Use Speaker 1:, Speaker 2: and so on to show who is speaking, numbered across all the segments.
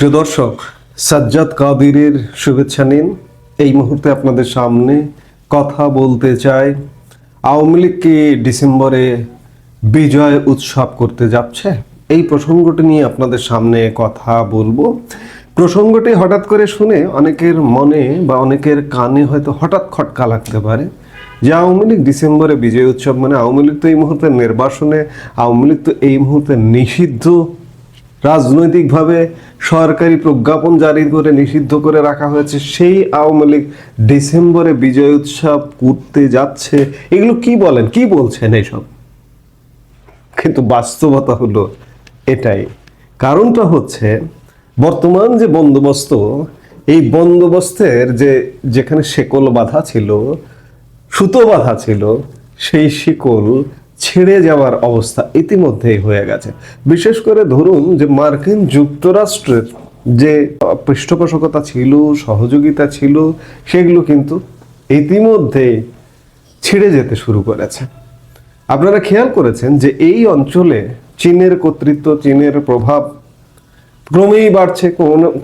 Speaker 1: প্রিয় দর্শক, সাজ্জাদ কাদিরের শুভেচ্ছা নিন। এই মুহূর্তে আপনাদের সামনে কথা বলতে চাই, আওয়ামী লীগ কি ডিসেম্বরে বিজয় উৎসব করতে যাচ্ছে? এই প্রসঙ্গটি নিয়ে আপনাদের সামনে কথা বলব। প্রসঙ্গটি হঠাৎ করে শুনে অনেকের মনে বা অনেকের কানে হয়তো হঠাৎ খটকা লাগতে পারে যে আওয়ামী লীগ ডিসেম্বরে বিজয় উৎসব মানে আওয়ামী লীগ তো এই মুহূর্তে নির্বাসনে, আওয়ামী লীগ তো এই মুহূর্তে নিষিদ্ধ রাজনৈতিকভাবে সরকারি প্রজ্ঞাপন জারি করে নিষিদ্ধ করে রাখা হয়েছে, সেই আওয়ামী লীগ ডিসেম্বরে বিজয় উৎসব করতে যাচ্ছে। এগুলো কি বলেন? কি বলছেন এইসব কিন্তু বাস্তবতা হলো এটাই। কারণটা হচ্ছে, বর্তমান যে বন্দোবস্ত, এই বন্দোবস্তের যে, যেখানে শেকল বাঁধা ছিল, সুতো বাঁধা ছিল, সেই শিকল ছেড়ে যাওয়ার অবস্থা ইতিমধ্যেই হয়ে গেছে। বিশেষ করে ধরুন যে মার্কিন যুক্তরাষ্ট্রের যে পৃষ্ঠপোষকতা ছিল, সহযোগিতা ছিল, সেগুলো কিন্তু ইতিমধ্যেই ছিঁড়ে যেতে শুরু করেছে। আপনারা খেয়াল করেছেন যে এই অঞ্চলে চীনের কর্তৃত্ব, চীনের প্রভাব ক্রমেই বাড়ছে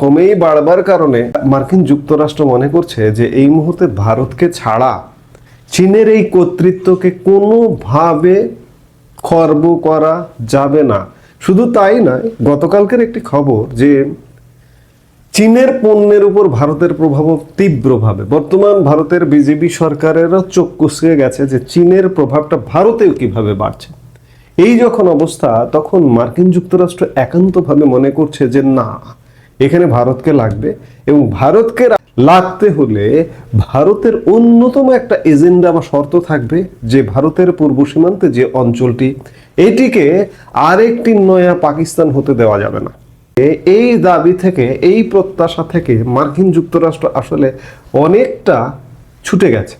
Speaker 1: ক্রমেই বাড়বার কারণে মার্কিন যুক্তরাষ্ট্র মনে করছে যে এই মুহূর্তে ভারতকে ছাড়া চীনের এই কর্তৃত্বকে কোনোভাবে খর্ব করা যাবে না। শুধু তাই নয়, গতকালকের একটি খবর যে চীনের পণ্যের উপর ভারতের প্রভাব তীব্রভাবে। বর্তমান ভারতের বিজেপি সরকারেরও চোখ কুসকে গেছে যে চীনের প্রভাবটা ভারতেও কীভাবে বাড়ছে। এই যখন অবস্থা, তখন মার্কিন যুক্তরাষ্ট্র একান্তভাবে মনে করছে যে না, এখানে ভারতকে লাগবে এবং ভারতকে লাগতে হলে ভারতের অন্যতম একটা এজেন্ডা বা শর্ত থাকবে যে ভারতের পূর্ব সীমান্তে যে অঞ্চলটি, এটিকে আরেকটি নয়া পাকিস্তান হতে দেওয়া যাবে না। এই দাবি থেকে, এই প্রত্যাশা থেকে মার্কিন যুক্তরাষ্ট্র আসলে অনেকটা ছুটে গেছে।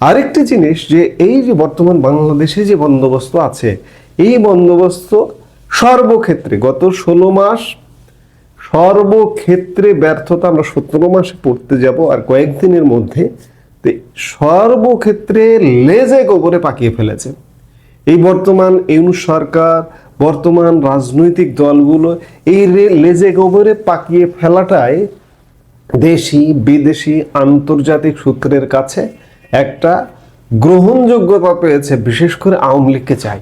Speaker 1: আরেকটি জিনিস যে, এই যে বর্তমান বাংলাদেশে যে বন্দোবস্ত আছে, এই বন্দোবস্ত সর্বক্ষেত্রে গত ষোলো মাস সর্বক্ষেত্রে ব্যর্থতা আমরা সতেরো মাসে পড়তে যাব আর কয়েকদিনের মধ্যে সর্বক্ষেত্রে লেজে গোবরে পাকিয়ে ফেলেছে। এই বর্তমান ইউনুস সরকার, বর্তমান রাজনৈতিক দলগুলো এই লেজে গোবরে পাকিয়ে ফেলাটাই দেশি, বিদেশি আন্তর্জাতিক সূত্রের কাছে একটা গ্রহণযোগ্যতা পেয়েছে, বিশেষ করে আওয়ামী লীগকে চাই।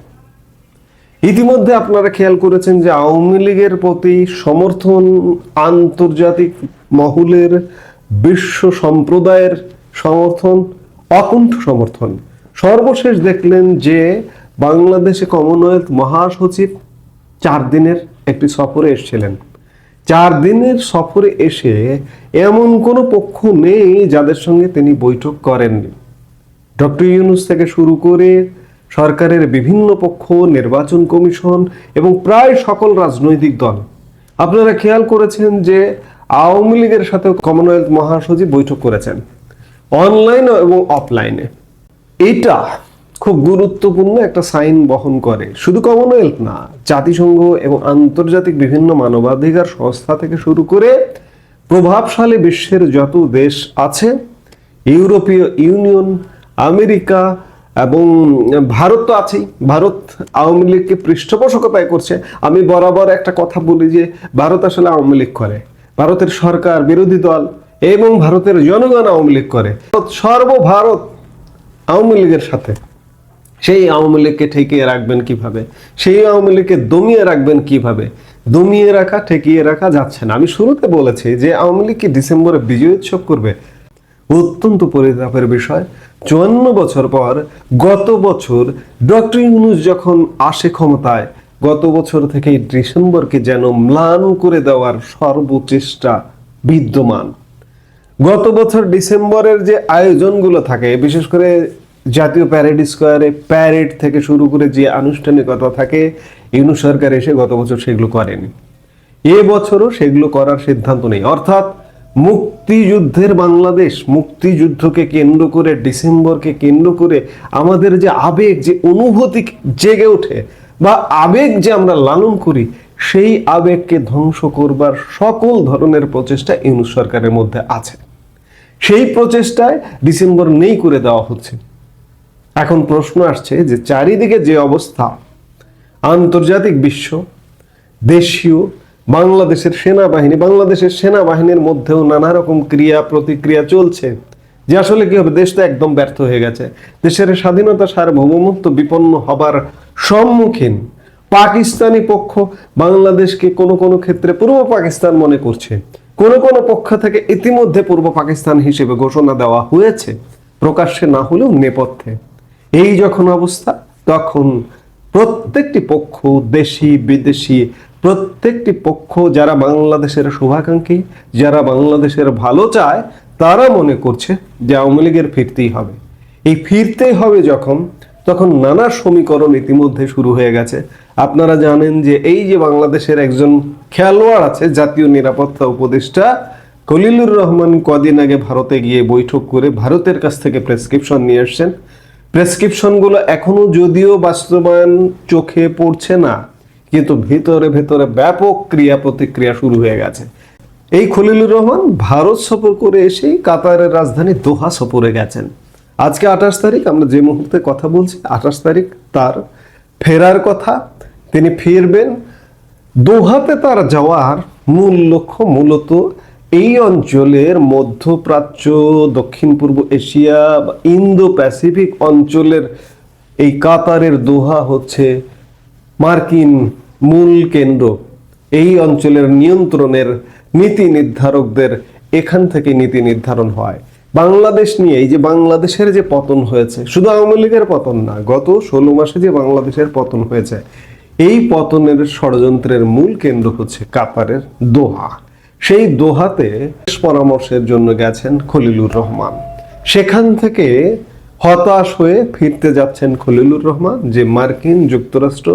Speaker 1: ইতিমধ্যে আপনারা খেয়াল করেছেন যে আওয়ামী লীগের প্রতি সমর্থন আন্তর্জাতিক মহলের বিশ্ব সম্প্রদায়ের সমর্থন, অকুণ্ঠ সমর্থন। সর্বশেষ দেখলেন যে বাংলাদেশে কমনওয়েলথ মহাসচিব চার দিনের একটি সফরে এসেছিলেন। চার দিনের সফরে এসে এমন কোনো পক্ষ নেই যাদের সঙ্গে তিনি বৈঠক করেননি। ডক্টর ইউনুস থেকে শুরু করে সরকারের বিভিন্ন পক্ষ, নির্বাচন কমিশন এবং প্রায় সকল রাজনৈতিক দল। আপনারা খেয়াল করেছেন যে আওয়ামী লীগের সাথে কমনওয়েলথ মহাসচিব বৈঠক করেছেন অনলাইন এবং অফলাইনে এটা খুব গুরুত্বপূর্ণ একটা সাইন বহন করে। শুধু কমনওয়েলথ না, জাতিসংঘ এবং আন্তর্জাতিক বিভিন্ন মানবাধিকার সংস্থা থেকে শুরু করে প্রভাবশালী বিশ্বের যত দেশ আছে, ইউরোপীয় ইউনিয়ন, আমেরিকা এবং ভারত তো আছেই। ভারত আওয়ামী লীগকে পৃষ্ঠপোষকতায় করছে। আমি বরাবর একটা কথা বলি যে, ভারত আসলে আওয়ামী লীগ করে। ভারতের সরকার, বিরোধী দল এবং ভারতের জনগণ আওয়ামী লীগ করে। সর্বভারত আওয়ামী লীগের সাথে। সেই আওয়ামী লীগকে ঠেকিয়ে রাখবেন কীভাবে? সেই আওয়ামী লীগকে দমিয়ে রাখবেন কীভাবে? দমিয়ে রাখা, ঠেকিয়ে রাখা যাচ্ছে না। আমি শুরুতে বলেছি যে, আওয়ামী লীগ কি ডিসেম্বরে বিজয় উৎসব করবে? অত্যন্ত পরিতাপের বিষয়। চুয়ান্ন বছর পর গত বছর ডক্টর ইউনুস যখন আসে ক্ষমতায়, গত বছর থেকে এই ডিসেম্বরকে যেন ম্লান করে দেওয়ার সর্বচেষ্টা বিদ্যমান। গত বছর ডিসেম্বরের যে আয়োজনগুলো থাকে, বিশেষ করে জাতীয় প্যারেড স্কোয়ারে প্যারেড থেকে শুরু করে যে আনুষ্ঠানিকতা থাকে ইউনু সরকার এসে গত বছর সেগুলো করেনি। এ বছরও সেগুলো করার সিদ্ধান্ত নেই। অর্থাৎ মুক্তিযুদ্ধের বাংলাদেশ, মুক্তিযুদ্ধকে কেন্দ্র করে, ডিসেম্বরকে কেন্দ্র করে আমাদের যে আবেগ, যে অনুভূতি জেগে ওঠে বা আবেগ যে আমরা লালন করি, সেই আবেগকে ধ্বংস করবার সকল ধরনের প্রচেষ্টা ইউনুস সরকারের মধ্যে আছে। সেই প্রচেষ্টায় ডিসেম্বর নেই করে দেওয়া হচ্ছে। এখন প্রশ্ন আসছে যে চারিদিকে যে অবস্থা, আন্তর্জাতিক বিশ্ব, দেশীয় বাংলাদেশের সেনাবাহিনী, বাংলাদেশের সেনাবাহিনীর মধ্যেও নানা রকম ক্রিয়া প্রতিক্রিয়া চলছে। যে আসলে কি হবে, দেশ তো একদম ব্যর্থ হয়ে গেছে। দেশের স্বাধীনতা সার্বভৌমত্ব বিপন্ন হবার সম্মুখীন পাকিস্তানি পক্ষ বাংলাদেশকে কোনো কোনো ক্ষেত্রে পূর্ব পাকিস্তান মনে করছে। কোনো কোনো পক্ষ থেকে ইতিমধ্যে পূর্ব পাকিস্তান হিসেবে ঘোষণা দেওয়া হয়েছে, প্রকাশ্যে না হলেও নেপথ্যে। এই যখন অবস্থা, তখন প্রত্যেকটি পক্ষ দেশি বিদেশি প্রত্যেকটি পক্ষ যারা বাংলাদেশের শুভাকাঙ্ক্ষী, যারা বাংলাদেশের ভালো চায়, তারা মনে করছে যে আওয়ামী লীগের ফিরতেই হবে। এই ফিরতেই হবে যখন, তখন নানা সমীকরণ ইতিমধ্যে শুরু হয়ে গেছে। আপনারা জানেন যে এই যে বাংলাদেশের একজন খেলোয়াড় আছে, জাতীয় নিরাপত্তা উপদেষ্টা, খলিলুর রহমান কদিন আগে ভারতে গিয়ে বৈঠক করে ভারতের কাছ থেকে প্রেসক্রিপশন নিয়ে এসছেন প্রেসক্রিপশনগুলো এখনও যদিও বাস্তবায়ন চোখে পড়ছে না। কিন্তু ভেতরে ভেতরে ব্যাপক ক্রিয়া প্রতিক্রিয়া শুরু হয়ে গেছে। এই খলিলুর রহমান ভারত সফর করে এসেই কাতারের রাজধানী দোহা সফরে গেছেন। আজকে আঠাশ তারিখ, আমরা যে মুহূর্তে কথা বলছি, আঠাশ তারিখ তার ফেরার কথা। তিনি ফিরবেন। দোহাতে তার যাওয়ার মূল লক্ষ্য মূলত এই অঞ্চলের মধ্যপ্রাচ্য দক্ষিণ পূর্ব এশিয়া বা ইন্দো প্যাসিফিক অঞ্চলের এই কাতারের দোহা হচ্ছে মার্কিন মূল কেন্দ্র। এই অঞ্চলের নিয়ন্ত্রণের নীতি নির্ধারকদের এখান থেকে নীতি নির্ধারণ হয়। বাংলাদেশ নিয়ে এই যে বাংলাদেশের যে পতন হয়েছে, শুধু আওয়ামী লীগের পতন না, গত ষোলো মাসে যে বাংলাদেশের পতন হয়েছে, এই পতনের ষড়যন্ত্রের মূল কেন্দ্র হচ্ছে কাতারের দোহা। সেই দোহাতে পরামর্শের জন্য গেছেন খলিলুর রহমান। সেখান থেকে হতাশ হয়ে ফিরতে যাচ্ছেন খলিলুর রহমান, যে মার্কিন যুক্তরাষ্ট্র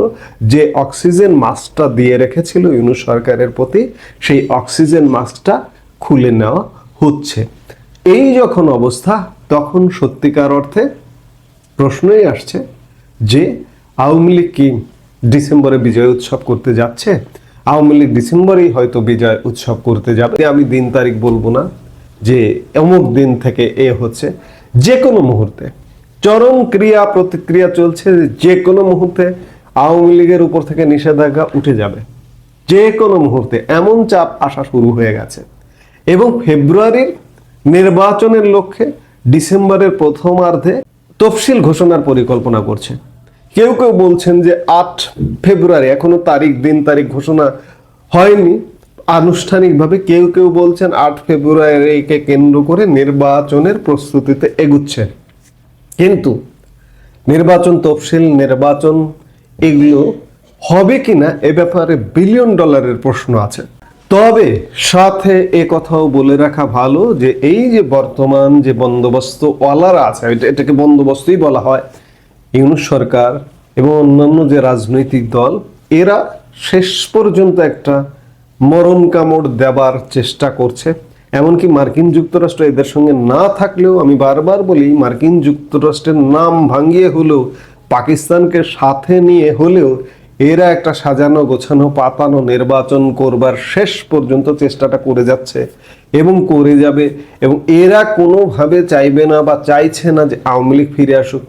Speaker 1: যে অক্সিজেন মাস্কটা দিয়ে রেখেছিল ইউনুস সরকারের প্রতি, সেই অক্সিজেন মাস্কটা খুলে নেওয়া হচ্ছে। এই যখন অবস্থা, তখন সত্যিকার অর্থে প্রশ্নই আসছে যে, আওয়ামী লীগ কি ডিসেম্বরে বিজয় উৎসব করতে যাচ্ছে? আওয়ামী লীগ ডিসেম্বরেই হয়তো বিজয় উৎসব করতে যাবে। আমি দিন তারিখ বলব না যে, অমুক দিন থেকে এ হচ্ছে। যে কোনো মুহূর্তে। চরম ক্রিয়া প্রতিক্রিয়া চলছে যে কোনো মুহূর্তে আওয়ামী লীগের উপর থেকে নিষেধাজ্ঞা উঠে যাবে। যে কোনো মুহূর্তে এমন চাপ আসা শুরু হয়ে গেছে। এবং ফেব্রুয়ারির নির্বাচনের লক্ষ্যে ডিসেম্বরের প্রথমার্ধে তফসিল ঘোষণার পরিকল্পনা করছে। কেউ কেউ বলছেন যে আট ফেব্রুয়ারি এখনও তারিখ, দিন তারিখ ঘোষণা হয়নি। আনুষ্ঠানিকভাবে কেউ কেউ বলছেন আট ফেব্রুয়ারিকে কেন্দ্র করে নির্বাচনের প্রস্তুতিতে এগুচ্ছে। কিন্তু নির্বাচন তফসিল, নির্বাচন এগুলো হবে কিনা এ ব্যাপারে বিলিয়ন ডলারের প্রশ্ন আছে। তবে সাথে এ কথাও বলে রাখা ভালো যে এই যে বর্তমান যে বন্দোবস্ত ওয়ালারা আছে, এটা- এটাকে বন্দোবস্তই বলা হয়, ইউনুস সরকার এবং অন্যান্য যে রাজনৈতিক দল, এরা শেষ পর্যন্ত একটা মরণ কামড় দেবার চেষ্টা করছে। এমনকি মার্কিন যুক্তরাষ্ট্র এদের সঙ্গে না থাকলেও আমি বারবার বলি, মার্কিন যুক্তরাষ্ট্রের নাম ভাঙিয়ে হলেও, পাকিস্তানকে সাথে নিয়ে হলেও এরা একটা সাজানো, গোছানো, পাতানো, নির্বাচন করবার শেষ পর্যন্ত চেষ্টাটা করে যাচ্ছে এবং করে যাবে এবং এরা কোনোভাবে চাইবে না বা চাইছে না যে আওয়ামী লীগ ফিরে আসুক।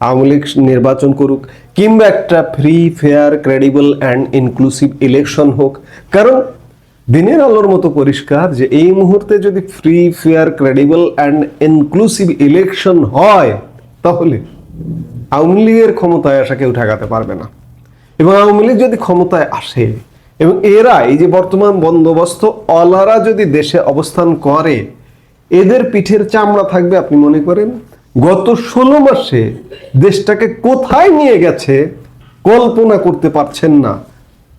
Speaker 1: আওয়ামী লীগ নির্বাচন করুক। কিংবা একটা free fair credible and inclusive election হোক। কারণ দিনের আলোর মতো পরিষ্কার যে এই মুহূর্তে যদি free fair credible and inclusive election হয়, তাহলে আওয়ামী লীগের ক্ষমতায় আসা কেউ ঠেকাতে পারবে না। এবং আওয়ামী লীগ যদি ক্ষমতায় আসে, এবং এরা এই যে বর্তমান বন্দোবস্ত, অলারা যদি দেশে অবস্থান করে, এদের পিঠের চামড়া থাকবে, আপনি মনে করেন? গত ষোলো মাসে দেশটাকে কোথায় নিয়ে গেছে কল্পনা করতে পারছেন না।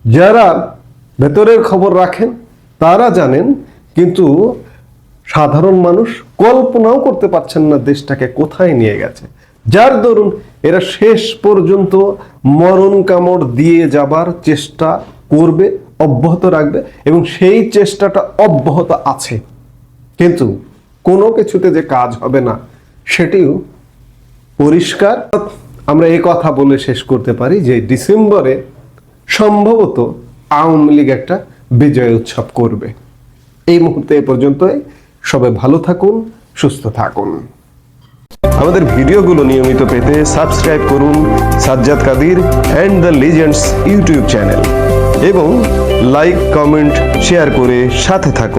Speaker 1: যারা ভেতরের খবর রাখেন, তারা জানেন, কিন্তু সাধারণ মানুষ কল্পনাও করতে পারছেন না দেশটাকে কোথায় নিয়ে গেছে। যার দরুন এরা শেষ পর্যন্ত মরণ কামড় দিয়ে যাবার চেষ্টা করবে, অব্যাহত রাখবে এবং সেই চেষ্টাটা অব্যাহত আছে। কিন্তু কোনো কিছুতে যে কাজ হবে না। সেটিও পরিষ্কার। আমরা এই কথা বলে শেষ করতে পারি যে ডিসেম্বরে সম্ভবত আওয়ামী লীগ একটা বিজয় উৎসব করবে। এই মুহূর্তে এ পর্যন্তই। সবাই ভালো থাকুন, সুস্থ থাকুন। আমাদের ভিডিওগুলো নিয়মিত পেতে সাবস্ক্রাইব করুন Sajjad Kadir and the legends YouTube channel এবং লাইক, কমেন্ট, শেয়ার করে সাথে থাকুন।